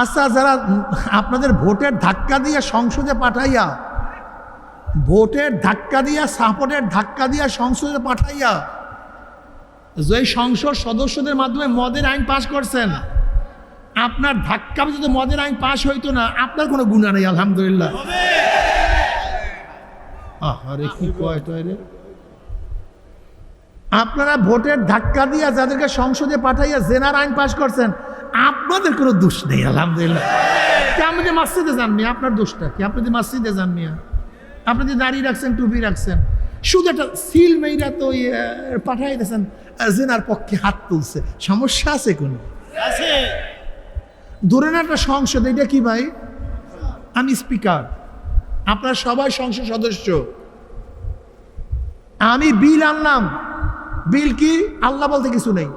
আচ্ছা যারা আপনাদের ভোটের ধাক্কা দিয়ে সংসদে পাঠাইয়া, ভোটের ধাক্কা দিয়া, সাপোর্টের ধাক্কা দিয়া সংসদে পাঠাইয়া, যে সংসদ সদস্যদের মাধ্যমে মদের আইন পাশ করছেন, আপনার ধাক্কা যদি মদের আইন পাশ হইতো না, আপনার কোনো গুণা নেই, আলহামদুলিল্লাহ। কি কয় রে আপনারা ভোটের ধাক্কা দিয়া যাদেরকে সংসদে পাঠাইয়া জেনার আইন পাশ করছেন আপনাদের কোনো দোষ নেই আলহামদুলিল্লাহ। কি আপনি যে মাসজিদে যান মিয়া আপনার দোষটা কি? আপনি যে মাসজিদে যান মিয়া আপনি যে দাঁড়িয়ে রাখছেন টুপি রাখছেন শুধু একটা সিল মেয়েরা তো পাঠাই দিয়েছেন জেনার পক্ষে হাত তুলছে। সমস্যা আছে কোনো? আছে। ধরে না একটা সংসদ এটা কি ভাই? আমি স্পিকার। আপনারা সবাই সংসদ সদস্য। আমি বিল আনলাম। বিল কি? আল্লাহ বলতে কিছু নেই।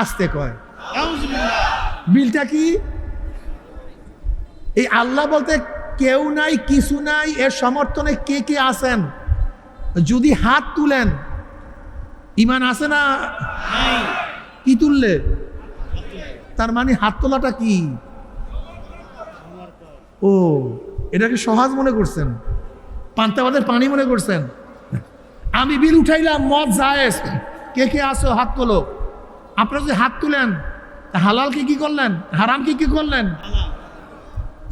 আসতে কয়। বিলটা কি? এই আল্লাহ বলতে কেউ নাই, কিছু নাই, এর সমর্থনে কে কে আছেন? যদি হাত তুলেন, ইমান আছে না? কি তুললে? তার মানে হাত তোলাটা কি? ও, এটাকে সহজ মনে করছেন। পান্তাবাদের পানি মনে করছেন। আমি বিল উঠাইলাম, মদ জায়েজ। কে কে আসো হাত তোলো। আপনারা যদি হাত তুলেন, তা হালাল কি করলেন? হারাম কি করলেন?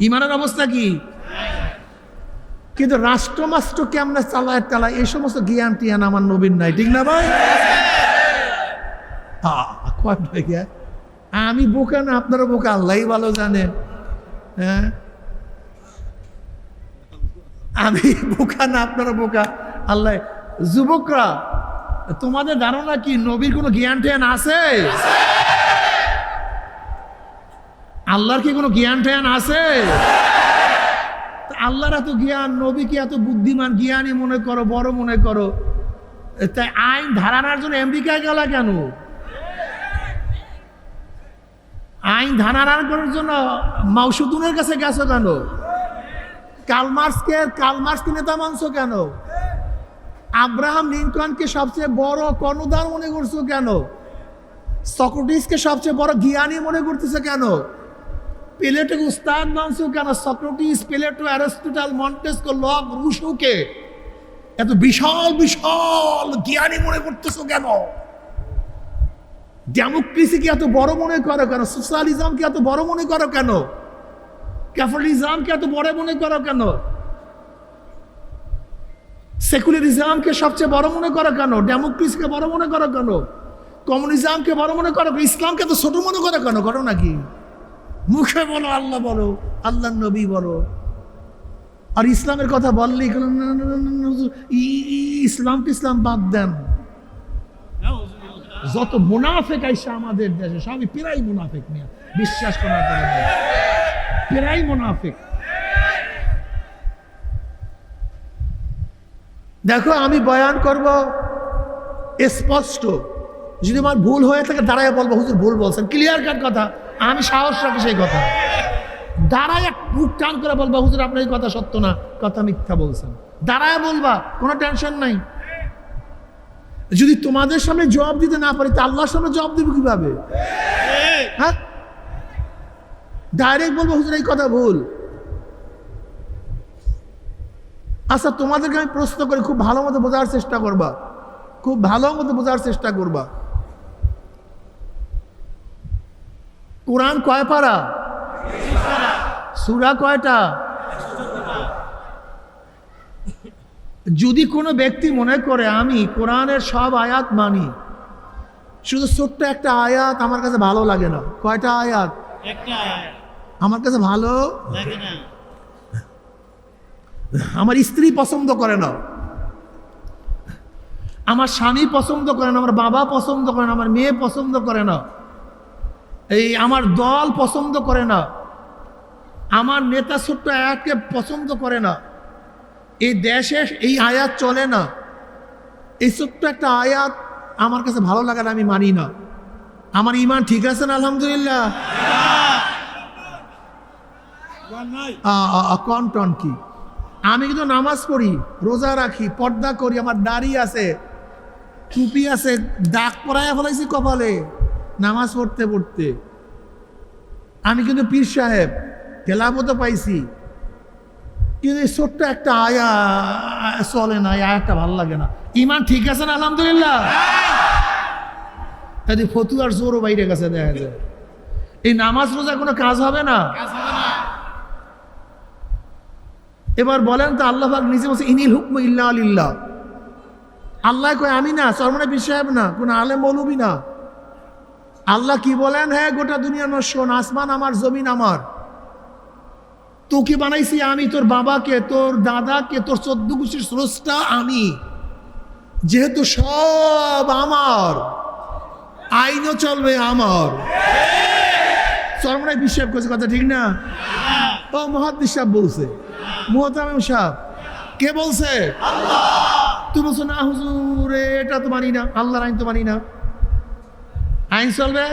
ইমানের অবস্থা কি? কিন্তু রাষ্ট্রমাষ্ট্র কেমনে চালায় চালায় এই সমস্ত জ্ঞান টিয়ান আমার নবীন নাই, ঠিক না ভাই? আমি বোকা না, আপনারা বোকা? আল্লাহ ভালো জানে। হ্যাঁ? আমি বোকা না, আপনারা বোকা? আল্লাহ, যুবকরা তোমাদের ধারণা কি? নবীর কোনো জ্ঞান ট্যান আছে? আল্লাহর কি কোনো জ্ঞান ট্যান আছে? আল্লাহর এত জ্ঞান, নবী কি এত বুদ্ধিমান? জ্ঞানী মনে করো, বড় মনে করো। তাই আইন ধারানোর জন্য আমেরিকায় গেলা কেন? আইন ধারানোর করার জন্য মাউসুদুনের কাছে গেছো কেন? কালমার্সকে কালমার্সকে নেতা মানছো কেন? আব্রাহাম লিঙ্কনকে সবচেয়ে বড় কর্ণধার মনে করছ কেন? সক্রেটিসকে সবচেয়ে বড় জ্ঞানী মনে করতেছে কেন? প্লেটোকে উস্তাদ মানছো কেন? Socrates, Plato, Aristotle, Montesquieu Locke রুশোকে এত বিশাল বিশাল জ্ঞানী মনে করতেছো কেন? ডেমোক্রেসিকে এত বড় মনে করো কেন? সোশ্যালিজমকে এত বড় মনে করো কেন? ক্যাপিটালিজমকে এত বড় মনে করো কেন? সেকুলারিজমকে সবচেয়ে বড় মনে করো কেন? ডেমোক্রেসিকে বড় মনে করো কেন? কমিউনিজমকে বড় মনে করো ইসলামকে তো ছোট মনে করো কেন? করো নাকি মুখে বলো, আল্লাহ বলো আল্লাহ নবী বলো। আর ইসলামের কথা বললেই ইসলাম ইসলাম বাদ দেন। যত মুনাফেক আইসে আমাদের দেশে, সবই প্রায় মুনাফেক নিয়ে বিশ্বাস করার পরে প্রায় মুনাফেক। দেখো, আমি বয়ান করব স্পষ্ট। যদি আমার ভুল হয়ে থাকে, দাঁড়ায় বলব, হুজুর ভুল বলছেন। ক্লিয়ার কাট কথা। আমি সাহস রাখি সেই কথা। দাঁড়ায় মুখ টান করে বলবা, হুজুর, আপনার এই কথা সত্য না, কথা মিথ্যা বলছেন। দাঁড়ায় বলবা, কোনো টেনশন নাই। যদি তোমাদের সামনে জবাব দিতে না পারি, তা আল্লাহর সামনে জবাব দেবো কীভাবে? হ্যাঁ? ডাইরেক্ট বলব, হুজুর, এই কথা ভুল। আচ্ছা তোমাদেরকে আমি প্রশ্ন করি খুব ভালো মতো বোঝার চেষ্টা করবা। খুব ভালো মতো বোঝার চেষ্টা করবা। কোরআন কয় পারা? সুরা কয়টা? যদি কোনো ব্যক্তি মনে করে আমি কোরআনের সব আয়াত মানি শুধু ছোট্ট একটা আয়াত আমার কাছে ভালো লাগে না। কয়টা আয়াত? একটা আয়াত। আমার কাছে ভালো লাগে না। আমার স্ত্রী পছন্দ করে না। আমার স্বামী পছন্দ করে না আমার বাবা পছন্দ করে না আমার মেয়ে পছন্দ করে না। এই আমার দল পছন্দ করে না। আমার নেতা ছোট্ট আয়াতকে পছন্দ করে না। এই দেশে এই আয়াত চলে না। এই ছোট্ট একটা আয়াত আমার কাছে ভালো লাগে না আমি মানি না। আমার ইমান ঠিক আছে না আলহামদুলিল্লাহ? নাই কন টন কি? আমি কিন্তু নামাজ পড়ি, রোজা রাখি, পর্দা করি, আমার দাড়ি আছে, টুপি আছে, দাগ পরায় ফেলাইছি কপালে, নামাজ পড়তে পড়তে। আমি কিন্তু পীর সাহেব খেলাপতো পাইছি। কিন্তু এই ছোট্ট একটা আয়া চলে না, এই আয়াটা ভালো লাগে না। ইমান ঠিক আছে না, আলহামদুলিল্লাহ? ফতুয়ার জোরও বাইরে গেছে, দেখা যায়। এই নামাজ রোজা কোনো কাজ হবে না? এবার বলেন তো আল্লাহ নিজে বলছে, ইনিল হুকম ইল্লা আলিল্লাহ আল্লাহ কয়, আমি না সরমনে সাহেব না, কোনো আলেম মৌলবি না। আল্লাহ কি বলেন হ্যাঁ গোটা দুনিয়া আমার শোন, আসমান আমার, জমিন আমার। তোকে বানাইছি আমি, তোর বাবাকে, তোর দাদাকে, তোর চোদ্দ গোষ্ঠীর স্রষ্টা আমি। যেহেতু সব আমার, আইনও চলবে আমার। সরমনে বিশ্বাস করছে কথা ঠিক না? ও মহাদিস সাহেব বলছে। মোহতামিম সাহেব কে বলছে? তুমি বলছো না হুজুর এটা তো মানি না আল্লাহর আইন তো মানি না। আইন চলবে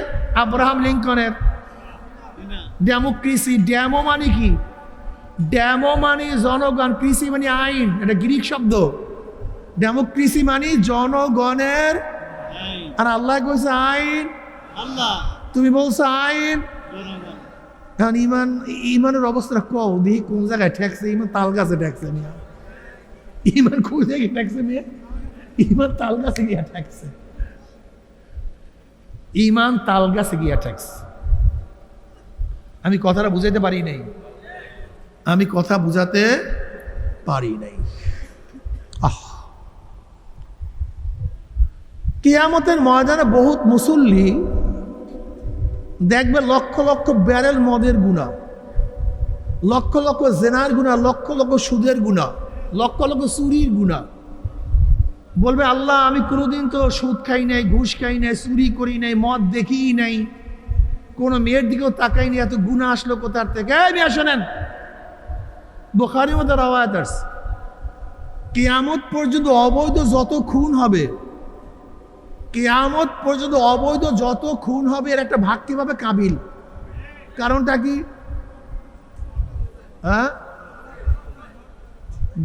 আব্রাহাম লিঙ্কনের। ডেমোক্রেসি ড্যামো মানে কি? ড্যামো মানে জনগণ কৃষি মানে আইন এটা গ্রিক শব্দ। ডেমোক্রেসি মানে জনগণের আর আল্লাহ কইছে আইন। আল্লাহ। তুমি বলছো আইন। এখন ইমান, ইমানের অবস্থা কও, দেখি কোন জায়গায় ঠেকছে, ইমান তাল গাছে ঠেকছে নিয়ে ইমান কোন জায়গায় ঠেকছে নিয়ে ইমান তাল গাছে গিয়া ঠেকছে। ইমান তাল গাছে গিয়া ঠেকছে। আমি কথাটা বুঝাইতে পারি নাই। আমি কথা বুঝাতে পারি নাই। আহ। কিয়ামতের ময়দানে বহুত মুসল্লি দেখবে লক্ষ লক্ষ ব্যারেল মদের গুণা, লক্ষ লক্ষ জেনার গুণা, লক্ষ লক্ষ সুদের গুণা, লক্ষ লক্ষ চুরির গুণা। বলবে, আল্লাহ, আমি কোনোদিন তো সুদ খাই নাই, ঘুষ খাই নাই, চুরি করি নাই, মদ দেখিই নাই। কোনো মেয়ের দিকেও তাকাইনি এত গুণা আসলো কোথার থেকে? মেয়ে, শোনেন। বোখারি মতো রাওয়ায়াত আসছে। কেয়ামত পর্যন্ত অবৈধ যত খুন হবে কেয়ামত পর্যন্ত অবৈধ যত খুন হবে, এর একটা ভাগ কীভাবে কাবিল? কারণটা কি? হ্যাঁ?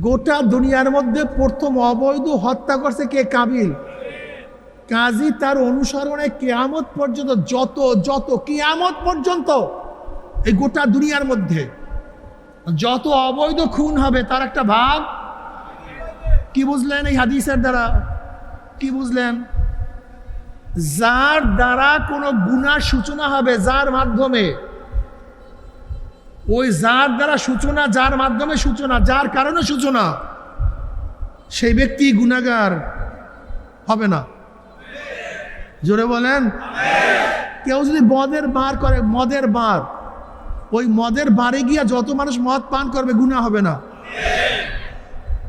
গোটা দুনিয়ার মধ্যে প্রথম অবৈধ হত্যা করছে কে? কাবিল। কাজী তার অনুসরণে কেয়ামত পর্যন্ত যত যত, কেয়ামত পর্যন্ত এই গোটা দুনিয়ার মধ্যে যত অবৈধ খুন হবে, তার একটা ভাগ কি বুঝলেন এই হাদিসের দ্বারা? কি বুঝলেন? যার দ্বারা কোনো গুনার সূচনা হবে, যার মাধ্যমে? ওই যার দ্বারা সূচনা, যার মাধ্যমে সূচনা, যার কারণে সূচনা? সেই ব্যক্তি গুণাগার হবে না। জোরে বলেন। কেউ যদি মদের বার করে, মদের বার, ওই মদের বারে গিয়া যত মানুষ মদ পান করবে গুণা হবে না।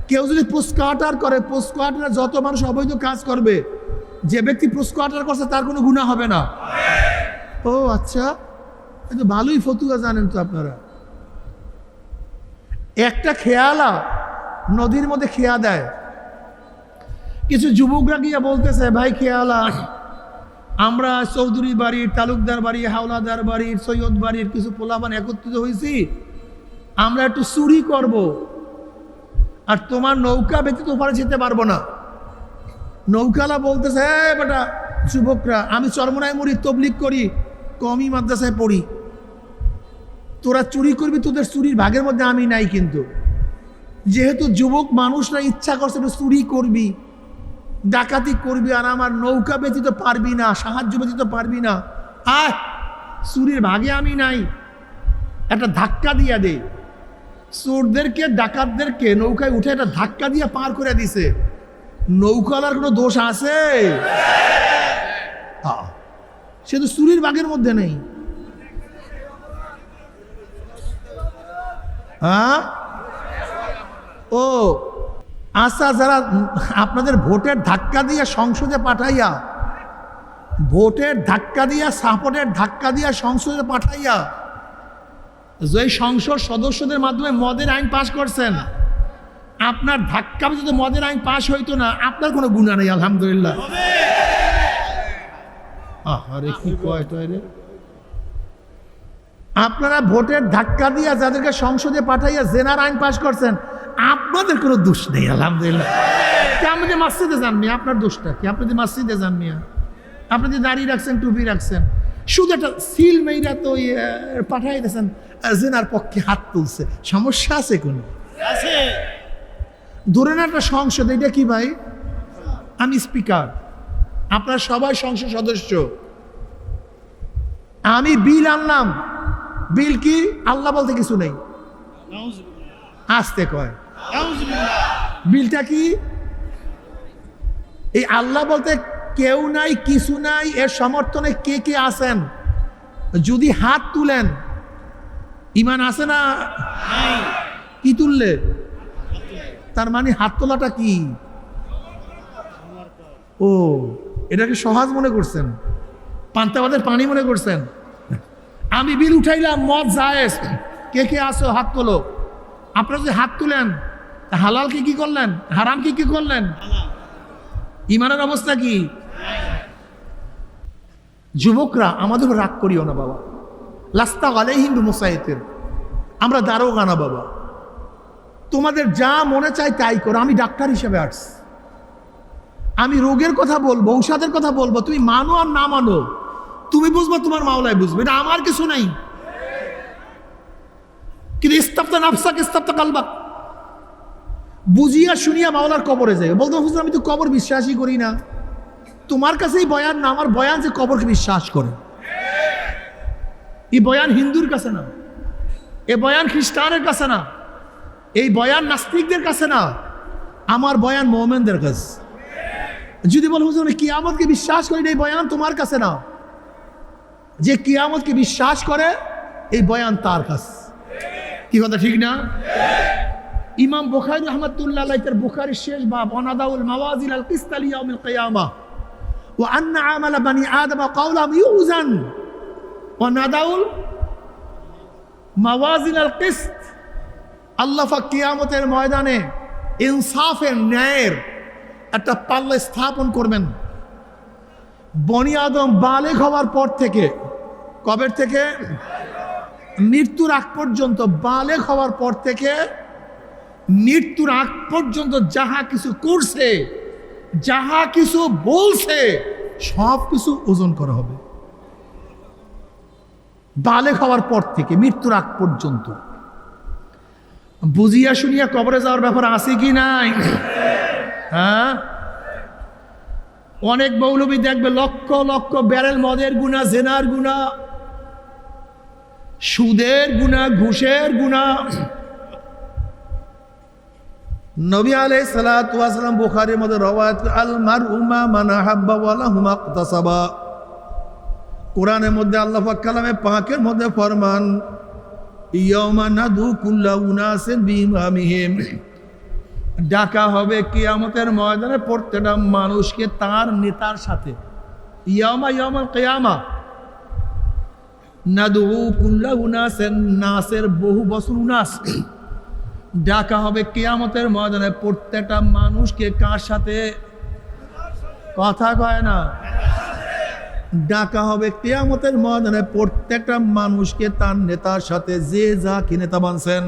কেউ যদি পুস্কাটার করে পুস্কাটার যত মানুষ অবৈধ কাজ করবে যে ব্যক্তি পুস্কাটার করছে, তার কোনো গুণা হবে না। ও আচ্ছা। এই তো ভালোই ফতুয়া জানেন তো আপনারা। একটা খেয়ালা নদীর মধ্যে খেয়া দেয়। কিছু যুবকরা গিয়ে বলতেছে, ভাই, খেয়ালা, আমরা চৌধুরী বাড়ির তালুকদার বাড়ি, হাওলাদার বাড়ির সৈয়দ বাড়ির কিছু পোলাপান একত্রিত হয়েছি। আমরা একটু চুরি করব। আর তোমার নৌকা ব্যতীত ওপারে যেতে পারব না। নৌকালা বলতেছে হ্যাঁ বেটা, যুবকরা, আমি চরমনায় মুড়ি তবলিক করি, কমই মাদ্রাসায় পড়ি। তোরা চুরি করবি, তোদের চুরির ভাগের মধ্যে আমি নাই কিন্তু। যেহেতু যুবক মানুষরা ইচ্ছা করছে একটু চুরি করবি, ডাকাতি করবি, আর আমার নৌকা ব্যতীত পারবি না, সাহায্য ব্যতীত পারবি না আয় চুরির ভাগে আমি নাই। একটা ধাক্কা দিয়া দে। চোরদেরকে, ডাকাতদেরকে নৌকায় উঠে একটা ধাক্কা দিয়ে পার করে দিছে। নৌকালার কোনো দোষ আছে? সে তো চুরির বাঘের মধ্যে নেই। হ্যাঁ? ও আচ্ছা যারা আপনাদের ভোটের ধাক্কা দিয়ে সংসদে পাঠাইয়া, ভোটের ধাক্কা দিয়া, সাপোর্টের ধাক্কা দিয়া সংসদে পাঠাইয়া, যে সংসদ সদস্যদের মাধ্যমে মদের আইন পাশ করছেন আপনার ধাক্কা যদি মদের আইন পাশ হইতো না। আপনার কোনো গুণা নেই, আলহামদুলিল্লাহ। আরে কি কয় রে? আপনারা ভোটের ধাক্কা দিয়া যাদেরকে সংসদে পাঠাইয়া জেনার আইন পাশ করছেন, আপনাদের কোনো দোষ নেই, আলহামদুলিল্লাহ। আপনি যে মসজিদে যান মিয়া, আপনার দোষটা কি? আপনি যে মসজিদে যান মিয়া, আপনি যে দাঁড়িয়ে রাখছেন, টুপি রাখছেন, শুধু একটা সিল মেয়েরা তো পাঠাই দিয়েছেন জেনার পক্ষে হাত তুলছে। সমস্যা আছে কোনো? আছে। ধরে না একটা সংসদ এটা কি ভাই? আমি স্পিকার আপনার সবাই সংসদ সদস্য। আমি বিল আনলাম। বিল কি? আল্লাহ বলতে কিছু নেই। আসতে কয়। বিলটা কি? এই আল্লাহ বলতে কেউ নাই কিছু নাই এর সমর্থনে কে কে আছেন? যদি হাত তুলেন ইমান আছে না? কি তুললে? তার মানে হাত তোলাটা কি? ও, এটাকে সহজ মনে করছেন। পান্তাবাদের পানি মনে করছেন। আমি বিল উঠাইলাম, মদ জায়েজ। কে কে আসো হাত তোলো। আপনারা যদি হাত তুলেন হালাল কি কি করলেন? হারাম কি কি করলেন? ইমানের অবস্থা কি? যুবকরা, আমাদের রাগ করিও না বাবা। লাস্তা গালে হিন্দু মুসাইতের। আমরা দারোগা না বাবা। তোমাদের যা মনে চায় তাই করো। আমি ডাক্তার হিসেবে আসছি। আমি রোগের কথা বলব, ঔষধের কথা বলব, তুমি মানো আর না মানো, তুমি বুঝব, তোমার মাওলায় বুঝবে। এটা আমার কিছু নাই। কিন্তু ইস্তাফতা নাফসাক, ইস্তাফতা কালবাক। বুঝিয়া শুনিয়া মাওলার কবরে যায় বলতো, হুজুর, আমি তো কবর বিশ্বাসই করি না। তোমার কাছেই বয়ান না, আমার বয়ান যে কবরকে বিশ্বাস করে। এই বয়ান হিন্দুর কাছে না। এ বয়ান খ্রিস্টানের কাছে না। এই বয়ান নাস্তিকদের কাছে না, আমার বয়ান মোমেনদের কাছে। যদি বল, হুজুর কিয়ামতকে বিশ্বাস করি এই বয়ান তোমার কাছে না। যে কিয়ামতকে বিশ্বাস করে, এই বয়ান তার কাছে। কি কথা, ঠিক না? ইমাম বুখারী রহমতুল্লাহ তার বুখারীর শেষ বাব, অনাদাউল মাওয়াজিল আল কিসত লিয়াউমিল কিয়ামা। ওয়া আন্না আমালা বানি আদম কাওলাম ইউজান। ওয়া নাদাউল মাওয়াজিল আল কিসত আল্লাহ পাক কিয়ামতের ময়দানে ইনসাফের ন্যায়ের একটা পাল্লা স্থাপন করবেন। বনি আদম বালেক হওয়ার পর থেকে, কবের থেকে? মৃত্যুর আগ পর্যন্ত বালেক হওয়ার পর থেকে মৃত্যুর আগ পর্যন্ত যাহা কিছু করছে, যাহা কিছু বলছে, সব কিছু ওজন করা হবে। বালেক হওয়ার পর থেকে, মৃত্যুর আগ পর্যন্ত। বুঝিয়া শুনিয়া কবরে যাওয়ার ব্যাপার আছে কি নাই? হ্যাঁ? অনেক মৌলবী দেখবে, লক্ষ লক্ষ ব্যারেল মদের গুণা, জেনার গুণা, সুদের গুণা, ঘুষের গুণা। নবী আলাই সালাম বুখারের মধ্যে রওয়াত আল মার উমা মানা হাব্বা ওয়ালা হুমা কোরআনের মধ্যে আল্লাহ কালামে পাকের মধ্যে ফরমান ইয়াউমা নাদু কুল্লা উনাসিন বিইমামিহিম। ডাকা হবে কিয়ামতের ময়দানে প্রত্যেকটা মানুষকে তার নেতার সাথে। ইয়ামা ইয়ামাল কিয়ামা। নাদু কুল্লা উনাসেন নাসের বহু বছর উনাস। ডাকা হবে কিয়ামতের ময়দানে প্রত্যেকটা মানুষকে কার সাথে? কথা কয় না। ডাকা হবে কেয়ামতের ময়দানে প্রত্যেকটা মানুষকে তার নেতার সাথে যে যা কিনে নেতা মানছেন।